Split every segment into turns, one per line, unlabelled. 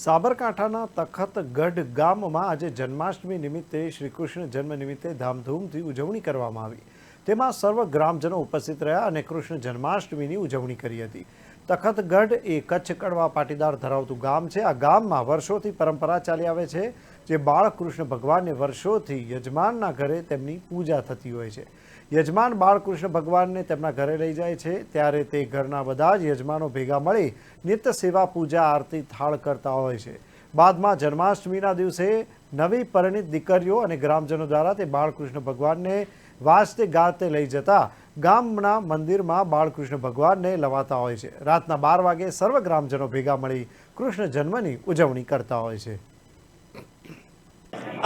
સાબરકાંઠાના તખતગઢ ગામમાં આજે જન્માષ્ટમી નિમિત્તે શ્રી કૃષ્ણ જન્મ નિમિત્તે ધામધૂમથી ઉજવણી કરવામાં આવી. તેમાં સર્વ ગ્રામજનો ઉપસ્થિત રહ્યા અને કૃષ્ણ જન્માષ્ટમીની ઉજવણી કરી હતી. તખતગઢ એ કચ્છ કડવા પાટીદાર ધરાવતું ગામ છે. આ ગામમાં વર્ષોથી પરંપરા ચાલી આવે છે. જે બાળકૃષ્ણ ભગવાનને વર્ષોથી યજમાનના ઘરે તેમની પૂજા થતી હોય છે. યજમાન બાળકૃષ્ણ ભગવાનને તેમના ઘરે લઈ જાય છે. ત્યારે તે ઘરના બધા જ યજમાનો ભેગા મળી નિત્ય સેવા, પૂજા, આરતી, થાળ કરતા હોય છે. બાદમાં જન્માષ્ટમીના દિવસે નવી પરિણીત દીકરીઓ અને ગ્રામજનો દ્વારા તે બાળકૃષ્ણ ભગવાનને વાજતે ગાતે લઈ જતા ગામના મંદિરમાં બાળકૃષ્ણ ભગવાનને લવાતા હોય છે. રાતના બાર વાગે સર્વ ગ્રામજનો ભેગા મળી કૃષ્ણ જન્મની ઉજવણી કરતા હોય છે.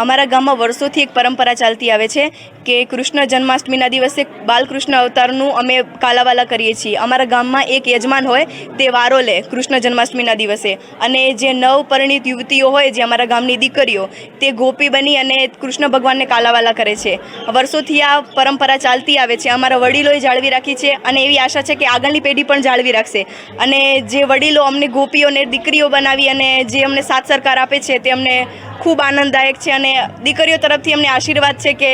અમારા ગામમાં વર્ષોથી એક પરંપરા ચાલતી આવે છે કે કૃષ્ણ જન્માષ્ટમીના દિવસે બાલકૃષ્ણ અવતારનું અમે કાલાવાલા કરીએ છીએ. અમારા ગામમાં એક યજમાન હોય તે વારો લે કૃષ્ણ જન્માષ્ટમીના દિવસે. અને જે નવ પરિણીત યુવતીઓ હોય જે અમારા ગામની દીકરીઓ, તે ગોપી બની અને કૃષ્ણ ભગવાનને કાલાવાલા કરે છે. વર્ષોથી આ પરંપરા ચાલતી આવે છે. અમારા વડીલોએ જાળવી રાખી છે અને એવી આશા છે કે આગળની પેઢી પણ જાળવી રાખશે. અને જે વડીલો અમને ગોપીઓને દીકરીઓ બનાવી અને જે અમને સાથ સરકાર આપે છે તે અમને ખૂબ આનંદદાયક છે અને દીકરીઓ તરફથી અમને આશીર્વાદ છે કે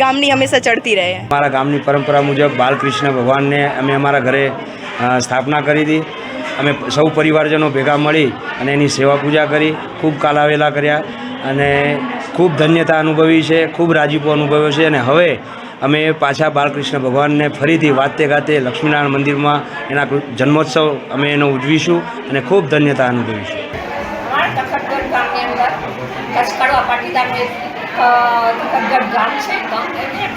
ગામની હંમેશા ચડતી રહે.
અમારા ગામની પરંપરા મુજબ બાલકૃષ્ણ ભગવાનને અમે અમારા ઘરે સ્થાપના કરી હતી અમે સૌ પરિવારજનો ભેગા મળી અને એની સેવા પૂજા કરી. ખૂબ કાલાવેલા કર્યા અને ખૂબ ધન્યતા અનુભવી છે, ખૂબ રાજીપો અનુભવ્યો છે અને હવે અમે પાછા બાલકૃષ્ણ ભગવાનને ફરીથી વાતે ગાતે લક્ષ્મીનારાયણ મંદિરમાં એના જન્મોત્સવ અમે એનો ઉજવીશું અને ખૂબ ધન્યતા અનુભવીશું
અમારા તખતગઢ ગામની અંદર કચ્છ કડવા પાટીદારનું એક ગામ છે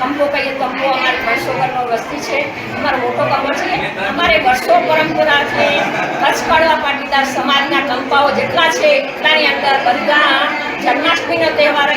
કંપો કહીએ કંપો અમારે વર્ષો પરનો વસ્તી છે. અમારો મોટો કંપો છે. અમારે વર્ષો પરંપરા છે કચકડવા પાટીદાર સમાજના કંપાઓ જેટલા છે, એટલાની અંદર બધા જન્માષ્ટમીનો તહેવાર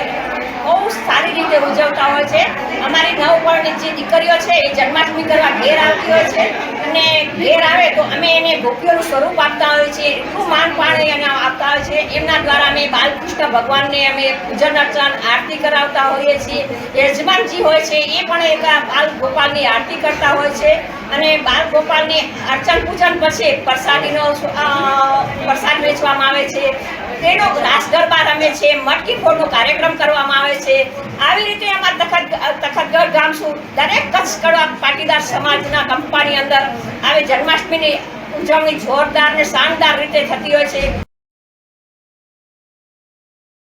બહુ સારી રીતે ઉજવતા હોય છે. અમારી નવપર્ણિત જે દીકરીઓ છે એ જન્માષ્ટમી કરવા ઘેર આવતી હોય છે. અને ઘેર આવે તો અમે એને ગોપીઓનું સ્વરૂપ આપતા હોઈએ છીએ. એટલું માન પાણી એને આપતા હોય છે. એમના દ્વારા અમે બાલકૃષ્ણ ભગવાનને અમે પૂજન અર્ચન, આરતી કરાવતા હોઈએ છીએ. યજમાનજી હોય છે એ પણ એક બાલ ગોપાલની આરતી કરતા હોય છે. અને બાલ ગોપાલની અર્ચન પૂજન પછી પ્રસાદીનો પ્રસાદ વેચવામાં આવે છે. તેનો રાસ ગરબા રમે છે, મટકી ફોડનો કાર્યક્રમ કરવામાં આવે છે. આવી રીતે અમારા તખત, તખતગઢ ગામ શું દરેક કચ્છ કડવા પાટીદાર સમાજના કંપાની અંદર આવી જન્માષ્ટમીની ઉજવણી જોરદાર ને શાનદાર રીતે થતી હોય છે.